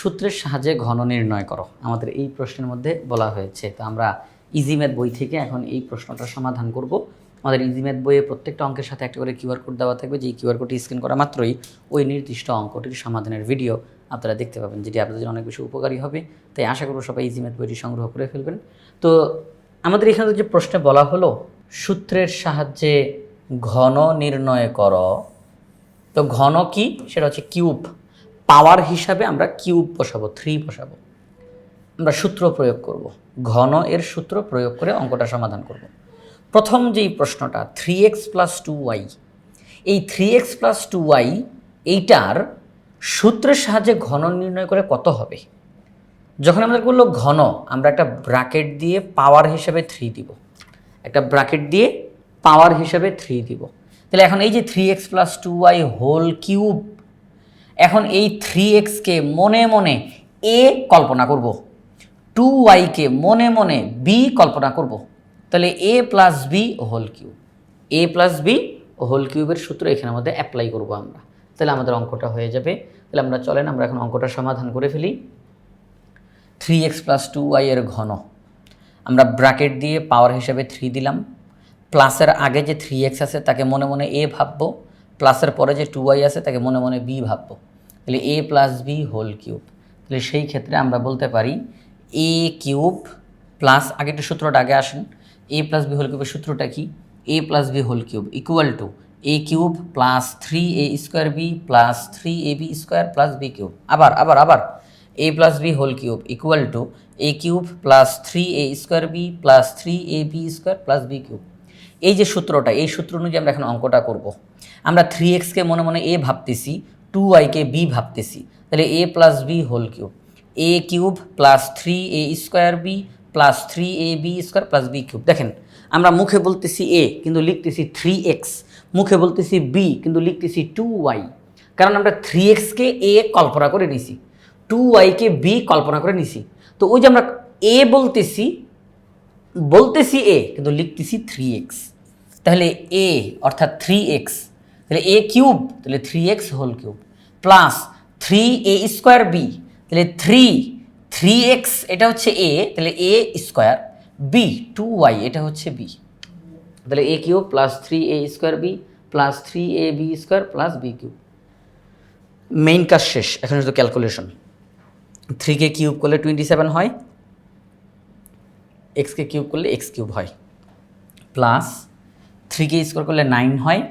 সূত্রের সাহায্যে ঘন নির্ণয় করো। আমাদের এই প্রশ্নের মধ্যে বলা হয়েছে। তো আমরা ইজিম্যাথ বই থেকে এখন এই প্রশ্নটা সমাধান করব। আমাদের ইজিম্যাথ বইয়ে প্রত্যেকটা অঙ্কের সাথে একটা করে কিউআর কোড দেওয়া থাকবে। যেই কিউআর কোডটি স্ক্যান করা মাত্রই ওই নির্দিষ্ট অঙ্কটির সমাধানের ভিডিও আপনারা দেখতে পাবেন, যেটি আপনাদের অনেক বেশি উপকারী হবে। তাই আশা করব সবাই ইজিম্যাথ বইটি সংগ্রহ করে ফেলবেন। তো আমাদের এখানে যে প্রশ্নে বলা হলো, সূত্রের সাহায্যে ঘন নির্ণয় করো। তো ঘন কি? সেটা হচ্ছে কিউব। পাওয়ার হিসাবে আমরা কিউব বসাবো, থ্রি বসাবো। আমরা সূত্র প্রয়োগ করব, ঘন এর সূত্র প্রয়োগ করে অঙ্কটা সমাধান করব। প্রথম যেই প্রশ্নটা, three X plus two Y, এই three X plus two Y, এইটার সূত্রের সাহায্যে ঘন নির্ণয় করে কত হবে? যখন আমাদের বলল ঘন, আমরা একটা ব্র্যাকেট দিয়ে পাওয়ার হিসাবে থ্রি দিব। একটা ব্র্যাকেট দিয়ে পাওয়ার হিসাবে থ্রি দিব। তাহলে এখন এই যে three X plus two Y whole cube এখন এই থ্রি এক্সকে মনে মনে এ কল্পনা করব। টু ওয়াইকে মনে মনে বি কল্পনা করব। তাহলে A plus B whole cube A plus B whole কিউবের সূত্র এখানের মধ্যে অ্যাপ্লাই করব আমরা। তাহলে আমাদের অঙ্কটা হয়ে যাবে। তাহলে আমরা চলেন, আমরা এখন অঙ্কটা সমাধান করে ফেলি। Three X plus two Y এর ঘন। আমরা ব্র্যাকেট দিয়ে পাওয়ার হিসাবে থ্রি দিলাম। প্লাসের আগে যে থ্রি এক্স আছে, তাকে মনে মনে এ ভাববো। প্লাসের পরে যে টু ওয়াই আছে, তাকে মনে মনে বি ভাববো। তাহলে A plus B whole cube তাহলে সেই ক্ষেত্রে আমরা বলতে পারি এ কিউব প্লাস আগে একটু সূত্রটা আগে আসেন এ প্লাস বি হোল কিউবের সূত্রটা কি? A plus B whole cube equal to A cube plus three A square B plus three A B square plus B cube আবার আবার আবার A plus B whole cube equal to A cube plus three A square B plus three A B square plus B cube এই যে সূত্রটা, এই সূত্র অনুযায়ী আমরা এখন অঙ্কটা করব। আমরা থ্রি এক্সকে মনে মনে এ ভাবতেছি টু ওয়াইকে বি ভাবতেছি। তাহলে A plus B whole cube A cube plus three A square B plus three A B square plus B cube দেখেন, আমরা মুখে বলতেছি এ কিন্তু লিখতেছি থ্রি এক্স মুখে বলতেছি বি কিন্তু লিখতেছি টু ওয়াই কারণ আমরা থ্রি এক্সকে এ কল্পনা করে নিছি টু ওয়াইকে বি কল্পনা করে নিছি। তো ওই যে আমরা এ বলতেছি বলতেছি এ কিন্তু লিখতেছি থ্রি এক্স তাহলে এ অর্থাৎ থ্রি এক্স তাহলে এ কিউব তাহলে three X whole cube plus three A square B তাহলে থ্রি থ্রি এক্স এটা হচ্ছে এ তাহলে A square B two Y এটা হচ্ছে বি তাহলে A cube plus three A square B plus three A B square plus B cube main কাজ শেষ, এখন শুধু ক্যালকুলেশন থ্রিকে কিউব করলে টোয়েন্টি সেভেন হয়। এক্সকে কিউব করলে এক্স কিউব হয়। প্লাস থ্রিকে স্কোয়ার করলে নাইন হয়।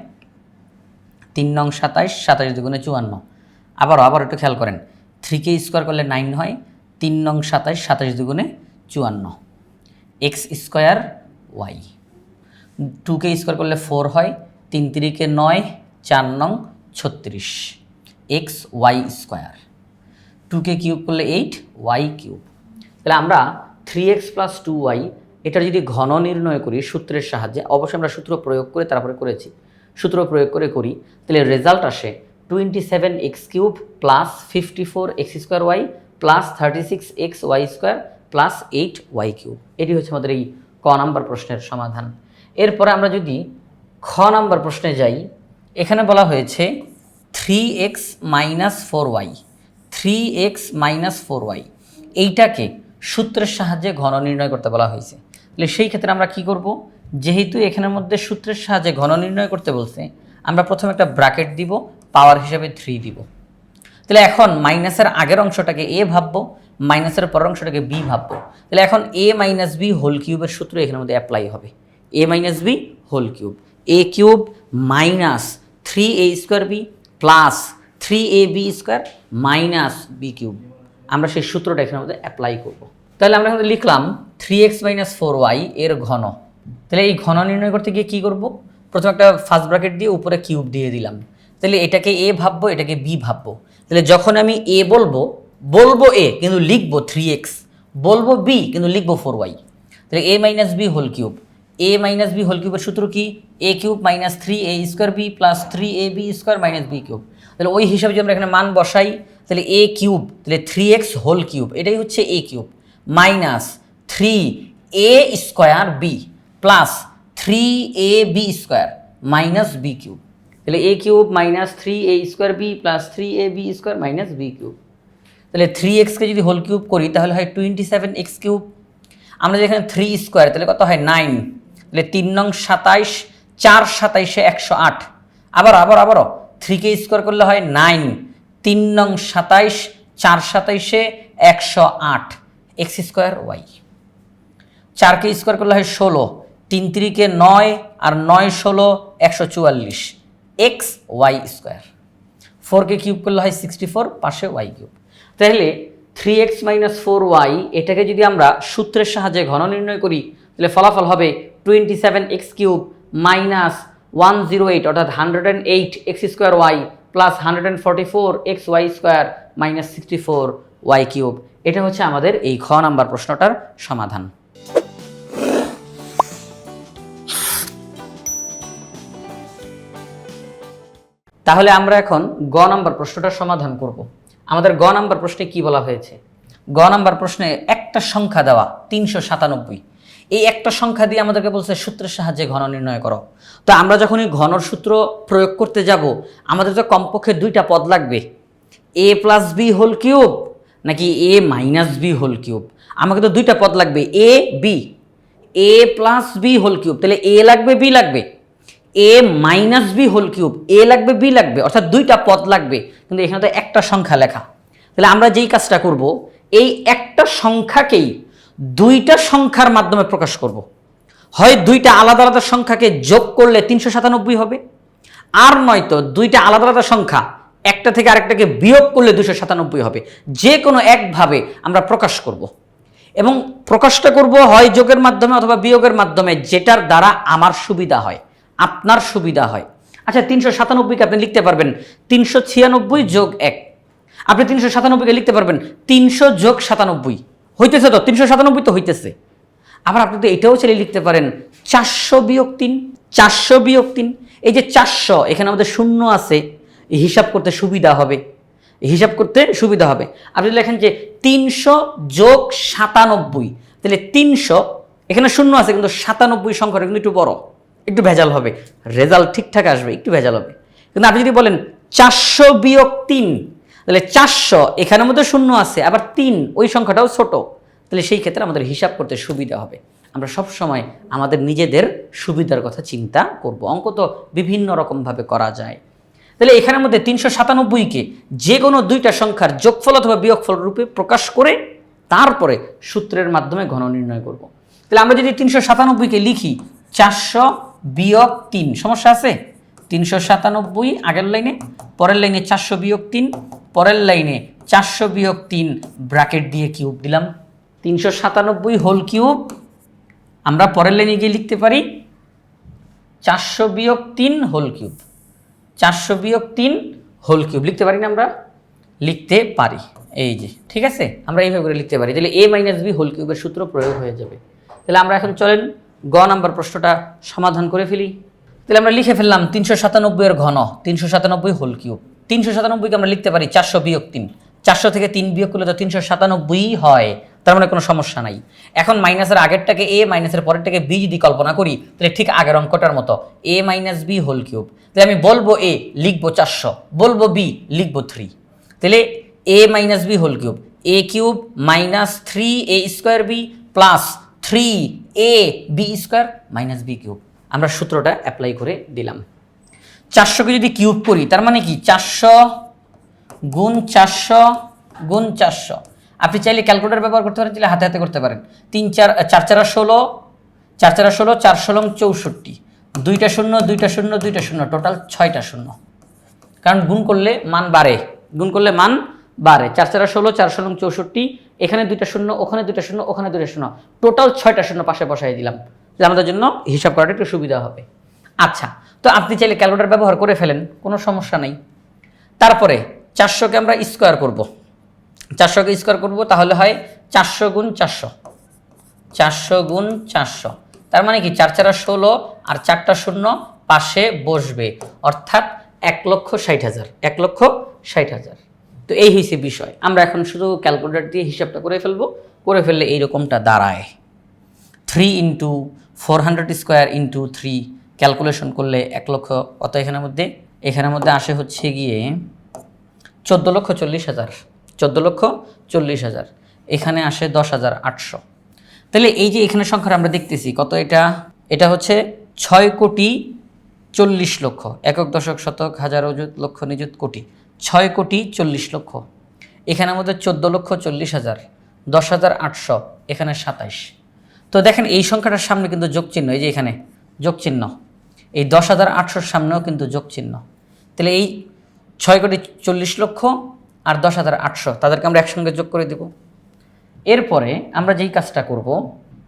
তিন নং সাতাইশ সাতাইশ দুগুণে চুয়ান্ন। আবারও আবার একটু খেয়াল করেন। থ্রিকে স্কোয়ার করলে নাইন হয়, তিন নং সাতাইশ সাতাইশ দুগুণে চুয়ান্ন। এক্স স্কোয়ার ওয়াই টুকে স্কোয়ার করলে ফোর হয়, তিন তিরিকে নয়, চার নং ছত্রিশ। X Y square. টুকে কিউব করলে এইট ওয়াই কিউব। তাহলে আমরা three X plus two Y এটার যদি ঘন নির্ণয় করি সূত্রের সাহায্যে, অবশ্যই আমরা সূত্র প্রয়োগ করে তারপরে করেছি। সূত্র প্রয়োগ করে করি, তাহলে রেজাল্ট আসে twenty seven X cube plus fifty four X square Y plus thirty six X Y square plus eight Y cube এটি হচ্ছে আমাদের এই ক নাম্বার প্রশ্নের সমাধান। এরপরে আমরা যদি খ নাম্বার প্রশ্নে যাই, এখানে বলা হয়েছে three X minus four Y three X minus four Y এইটাকে সূত্রের সাহায্যে ঘন নির্ণয় করতে বলা হয়েছে। তাহলে সেই ক্ষেত্রে আমরা কি করব? যেহেতু এখানের মধ্যে সূত্রের সাহায্যে ঘন নির্ণয় করতে বলছে, আমরা প্রথমে একটা ব্র্যাকেট দিব, পাওয়ার হিসাবে থ্রি দিব। তাহলে এখন মাইনাসের আগের অংশটাকে এ ভাববো, মাইনাসের পরের অংশটাকে বি ভাববো। তাহলে এখন এ মাইনাস বি হোল কিউবের সূত্র এখানের মধ্যে অ্যাপ্লাই হবে। A minus B whole cube. A cube minus three A square B plus three A B square minus B cube. আমরা সেই সূত্রটা এখানের মধ্যে অ্যাপ্লাই করব। তাহলে আমরা এখানে লিখলাম three X minus four Y এর ঘন। তাহলে এই ঘন নির্ণয় করতে গিয়ে কী করব? প্রথমে একটা ফার্স্ট ব্র্যাকেট দিয়ে উপরে কিউব দিয়ে দিলাম। তাহলে এটাকে এ ভাববো, এটাকে বি ভাববো। তাহলে যখন আমি এ বলব বলব এ কিন্তু লিখব থ্রি এক্স বলব বি কিন্তু লিখব ফোর ওয়াই তাহলে A minus B whole cube A minus B whole কিউবের সূত্র কি? A cube minus three A square B plus three A B square minus B cube তাহলে ওই হিসাবে যদি আমরা এখানে মান বসাই, তাহলে এ কিউব তাহলে থ্রি এক্স হোল কিউব এটাই হচ্ছে A cube minus three A square B plus three A B square minus B cube তাহলে A cube minus three A square B plus three A B square minus B cube তাহলে three এক্সকে যদি whole cube করি, তাহলে হয় twenty seven x cube আমরা যেখানে three square তাহলে কত হয় নাইন তাহলে তিন নং সাতাইশ, চার সাতাইশে একশো আট। আবার আবার, আবারও থ্রিকে স্কোয়ার করলে হয় নাইন তিন নং সাতাইশ, চার সাতাইশে একশো আট। X square Y. চারকে স্কোয়ার করলে হয় ষোলো, তিন তিরিকে নয় আর নয় ষোলো, একশো চুয়াল্লিশ। X Y square. ফোরকে কিউব করলে হয় সিক্সটি ফোর, পাশে ওয়াই কিউব। তাহলে three X minus four Y, এটাকে যদি আমরা সূত্রের সাহায্যে ঘন নির্ণয় করি, তাহলে ফলাফল হবে twenty seven X cube minus one zero eight, অর্থাৎ hundred and eight X square Y plus hundred and four X Y square minus sixty four Y cube. এটা হচ্ছে আমাদের এই খ নাম্বার প্রশ্নটার সমাধান। তাহলে আমরা এখন গ নাম্বার প্রশ্নটার সমাধান করব। আমাদের গ নাম্বার প্রশ্নে কি বলা হয়েছে? গ নাম্বার প্রশ্নে একটা সংখ্যা দেওয়া, তিনশো সাতানব্বই। এই একটা সংখ্যা দিয়ে আমাদেরকে বলছে সূত্রের সাহায্যে ঘন নির্ণয় করো। তো আমরা যখন এই ঘনর সূত্র প্রয়োগ করতে যাব, আমাদের তো কমপক্ষে দুইটা পদ লাগবে। A plus B whole cube নাকি A minus B whole cube আমাকে তো দুইটা পদ লাগবে A B A plus B whole cube তাহলে এ লাগবে বি লাগবে। A minus B whole cube A লাগবে বি লাগবে, অর্থাৎ দুইটা পদ লাগবে। কিন্তু এখানে তো একটা সংখ্যা লেখা। তাহলে আমরা যেই কাজটা করব, এই একটা সংখ্যাকেই দুইটা সংখ্যার মাধ্যমে প্রকাশ করব। হয় দুইটা আলাদা আলাদা সংখ্যাকে যোগ করলে তিনশো সাতানব্বই হবে, আর নয়তো দুইটা আলাদা আলাদা সংখ্যা একটা থেকে আরেকটাকে বিয়োগ করলে দুশো সাতানব্বই হবে। যে কোনো একভাবে আমরা প্রকাশ করব। এবং প্রকাশটা করব হয় যোগের মাধ্যমে অথবা বিয়োগের মাধ্যমে, যেটার দ্বারা আমার সুবিধা হয়, আপনার সুবিধা হয়। আচ্ছা তিনশো সাতানব্বইকে আপনি লিখতে পারবেন তিনশো ছিয়ানব্বই যোগ এক। আপনি তিনশো সাতানব্বইকে লিখতে পারবেন তিনশো যোগ সাতানব্বই। হইতেছে তো, তিনশো সাতানব্বই তো হইতেছে। আবার আপনি তো এটাও চাইলে লিখতে পারেন চারশো বিয়োগ তিন, চারশো বিয়োগ তিন। এই যে চারশো, এখানে আমাদের শূন্য আছে। হিসাব করতে সুবিধা হবে। হিসাব করতে সুবিধা হবে। আপনি লেখেন যে তিনশো যোগ সাতানব্বই, তাহলে তিনশো, এখানে শূন্য আছে কিন্তু সাতানব্বই সংখ্যাটা কিন্তু একটু বড়। একটু ভেজাল হবে। রেজাল্ট ঠিকঠাক আসবে, একটু ভেজাল হবে। কিন্তু আপনি যদি বলেন চারশো বিয়োগ তিন, তাহলে চারশো, এখানের মধ্যে শূন্য আছে, আবার তিন, ওই সংখ্যাটাও ছোট। তাহলে সেই ক্ষেত্রে আমাদের হিসাব করতে সুবিধা হবে। আমরা সব সময় আমাদের নিজেদের সুবিধার কথা চিন্তা করব। অঙ্ক তো বিভিন্ন রকমভাবে করা যায়। তাহলে এখানের মধ্যে তিনশো সাতানব্বইকে যে কোনো দুইটা সংখ্যার যোগফল অথবা বিয়োগফল রূপে প্রকাশ করে তারপরে সূত্রের মাধ্যমে ঘন নির্ণয় করব। তাহলে আমরা যদি তিনশো সাতানব্বইকে লিখি, চারশো বিয়োগ তিন, সমস্যা আছে? তিনশো সাতানব্বই আগের লাইনে, পরের লাইনে চারশো বিয়োগ তিন, পরের লাইনে চারশো বিয়োগ তিন ব্র্যাকেট দিয়ে কিউব দিলাম। তিনশো সাতানব্বই হোল কিউব, আমরা পরের লাইনে গিয়ে লিখতে পারি, চারশো বিয়োগ তিন হোল কিউব। চারশো বিয়োগ তিন হোল কিউব। লিখতে পারি না আমরা? লিখতে পারি। এই যে, ঠিক আছে? আমরা এইভাবে করে লিখতে পারি। তাহলে এ মাইনাস বি হোল কিউবের সূত্র প্রয়োগ হয়ে যাবে। তাহলে আমরা এখন চলেন গ নাম্বার প্রশ্নটা সমাধান করে ফেলি। তাহলে আমরা লিখে ফেললাম তিনশো সাতানব্বইয়ের ঘন, তিনশো সাতানব্বই হোল কিউব। তিনশো সাতানব্বইকে আমরা লিখতে পারি চারশো বিয়োগ তিন। চারশো থেকে তিন বিয়োগ করলে তো তিনশো সাতানব্বই হয়। তার মানে কোনো সমস্যা নাই। এখন মাইনাসের আগেরটাকে এ মাইনাসের পরেরটাকে বি যদি কল্পনা করি, তাহলে ঠিক আগের অঙ্কটার মতো A minus B whole cube তাহলে আমি বলব এ লিখব চারশো, বলব বি লিখব থ্রি তাহলে A minus B whole cube A cube minus three A square B plus three A B square minus B cube আমরা সূত্রটা অ্যাপ্লাই করে দিলাম। চারশোকে যদি কিউব করি, তার মানে কি? চারশো গুণ চারশো গুণ চারশো। আপনি চাইলে ক্যালকুলেটার ব্যবহার করতে পারেন, চাইলে হাতে হাতে করতে পারেন। তিন, চার চার চারা ষোলো, চার চারা ষোলো, চার ষোলং চৌষট্টি। দুইটা শূন্য দুইটা শূন্য দুইটা শূন্য, টোটাল ছয়টা শূন্য। কারণ গুণ করলে মান বাড়ে। গুণ করলে মান বাড়ে। চার চারা ষোলো, চার ষোলং চৌষট্টি, এখানে দুইটা শূন্য, ওখানে দুইটা শূন্য, ওখানে দুইটা শূন্য। টোটাল ছয়টা শূন্য পাশে বসাই দিলাম। যে আমাদের জন্য হিসাব করাটা একটু সুবিধা হবে। আচ্ছা তো আপনি চাইলে ক্যালকুলেটার ব্যবহার করে ফেলেন, কোনো সমস্যা নেই। তারপরে চারশোকে আমরা স্কোয়ার করব। চারশোকে স্কোয়ার করব, তাহলে হয় চারশো গুণ চারশো। চারশো গুণ চারশো। তার মানে কি? চার চারা ষোলো আর চারটা শূন্য পাশে বসবে। অর্থাৎ এক লক্ষ ষাট হাজার। এক লক্ষ ষাট হাজার। তো এই হয়েছে বিষয়। আমরা এখন শুধু ক্যালকুলেটর দিয়ে হিসাবটা করে ফেলব। করে ফেললে এইরকমটা দাঁড়ায়। Three into four hundred square into three calculation করলে এক লক্ষ কত এখানের মধ্যে? এখানের মধ্যে আসে হচ্ছে গিয়ে চোদ্দ লক্ষ চল্লিশ হাজার। চোদ্দ লক্ষ চল্লিশ হাজার। এখানে আসে দশ হাজার আটশো। তাহলে এই যে এখানে সংখ্যাটা আমরা দেখতেছি, কত এটা? এটা হচ্ছে ছয় কোটি চল্লিশ লক্ষ। একক, দশক, শতক, হাজার, অযুত, লক্ষ, নিযুত, কোটি। ছয় কোটি চল্লিশ লক্ষ। এখানে আমাদের চোদ্দ লক্ষ চল্লিশ হাজার, দশ হাজার আটশো, এখানে সাতাইশ। তো দেখেন, এই সংখ্যাটার সামনে কিন্তু যোগ চিহ্ন এই যে এখানে যোগ চিহ্ন এই দশ হাজার আটশোর সামনেও কিন্তু যোগ চিহ্ন তাহলে এই ছয় কোটি চল্লিশ লক্ষ আর দশ হাজার আটশো। তাদেরকে আমরা একসঙ্গে যোগ করে দেব। এরপরে আমরা যেই কাজটা করব,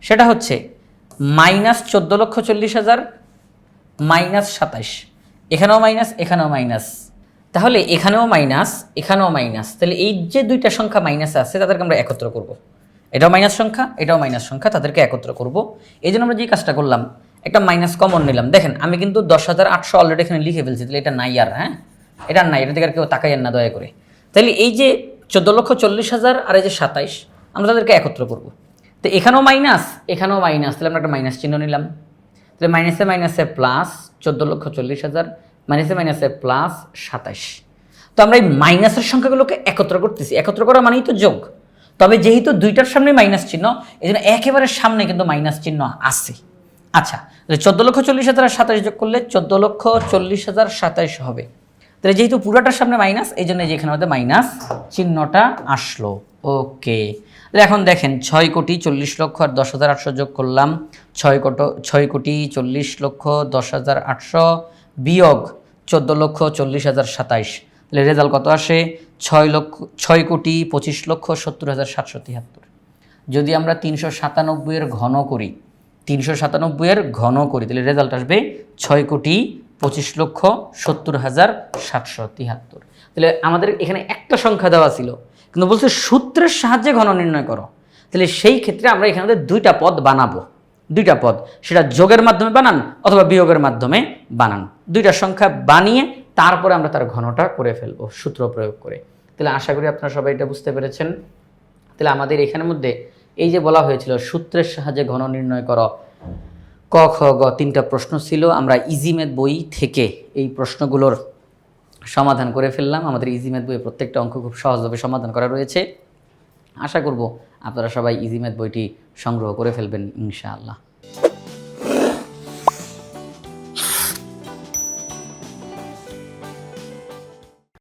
সেটা হচ্ছে মাইনাস চোদ্দ লক্ষ চল্লিশ হাজার, মাইনাস সাতাইশ। এখানেও মাইনাস এখানেও মাইনাস। তাহলে এখানেও মাইনাস এখানেও মাইনাস। তাহলে এই যে দুইটা সংখ্যা মাইনাস আছে, তাদেরকে আমরা একত্র করব। এটাও মাইনাস সংখ্যা, এটাও মাইনাস সংখ্যা, তাদেরকে একত্র করব। এই জন্য আমরা যে কাজটা করলাম, একটা মাইনাস কমন নিলাম। দেখেন, আমি কিন্তু দশ হাজার আটশো অলরেডি এখানে লিখে ফেলছি, তাহলে এটা নাই আর হ্যাঁ? এটা নাই এটা থেকে আর কেউ তাকাইয়েন না, দয়া করে। তাহলে এই যে চোদ্দ লক্ষ চল্লিশ হাজার আর এই যে সাতাইশ, আমরা তাদেরকে একত্র করব। তো এখানেও মাইনাস এখানেও মাইনাস তাহলে আমরা একটা মাইনাস চিহ্ন নিলাম। তাহলে মাইনাসে মাইনাসে প্লাস চোদ্দ লক্ষ চল্লিশ হাজার মাইনাসে মাইনাসে প্লাস সাতাইশ। তো আমরা এই মাইনাসের সংখ্যাগুলোকে একত্র করতেছি। একত্র করা মানেই তো যোগ। তবে যেহেতু দুইটার সামনে মাইনাস চিহ্ন এই জন্য একেবারে সামনে কিন্তু মাইনাস চিহ্ন আছে। আচ্ছা চোদ্দ লক্ষ চল্লিশ হাজার আর সাতাইশ যোগ করলে চোদ্দ লক্ষ চল্লিশ হাজার সাতাইশ হবে। তাহলে যেহেতু পুরাটার সামনে মাইনাস এই জন্য যেখানে আমাদের মাইনাস চিহ্নটা আসলো। ওকে তাহলে এখন দেখেন, ছয় কোটি চল্লিশ লক্ষ আর দশ হাজার আটশো যোগ করলাম, ছয় কোট, ছয় কোটি চল্লিশ লক্ষ দশ হাজার আটশো বিয়োগ চোদ্দ লক্ষ চল্লিশ হাজার সাতাইশ। তাহলে রেজাল্ট কত আসে? ছয় লক্ষ, ছয় কোটি পঁচিশ লক্ষ সত্তর হাজার সাতশো তিয়াত্তর। যদি আমরা তিনশো সাতানব্বইয়ের ঘন করি, তিনশো সাতানব্বইয়ের ঘন করি, তাহলে রেজাল্ট আসবে ছয় কোটি পঁচিশ লক্ষ সত্তর হাজার সাতশো তিয়াত্তর তাহলে আমাদের এখানে একটা সংখ্যা দেওয়া ছিল, কিন্তু বলছে সূত্রের সাহায্যে ঘন নির্ণয় করো। তাহলে সেই ক্ষেত্রে আমরা এখানে দুইটা পদ বানাবো। দুইটা পদ, সেটা যোগের মাধ্যমে বানান অথবা বিয়োগের মাধ্যমে বানান। দুইটা সংখ্যা বানিয়ে তারপরে আমরা তার ঘনটা করে ফেলব, সূত্র প্রয়োগ করে। তাহলে আশা করি আপনারা সবাই এটা বুঝতে পেরেছেন। তাহলে আমাদের এখানের মধ্যে এই যে বলা হয়েছিল, সূত্রের সাহায্যে ঘন নির্ণয় করো ক, খ, গ তিনটা প্রশ্ন ছিল। আমরা ইজিমেদ বই থেকে এই প্রশ্নগুলোর সমাধান করে ফেললাম। আমাদের ইজিমেদ বইয়ে প্রত্যেকটা অঙ্ক খুব সহজভাবে সমাধান করা রয়েছে। আশা করব আপনারা সবাই ইজিমেদ বইটি সংগ্রহ করে ফেলবেন ইনশাআল্লাহ।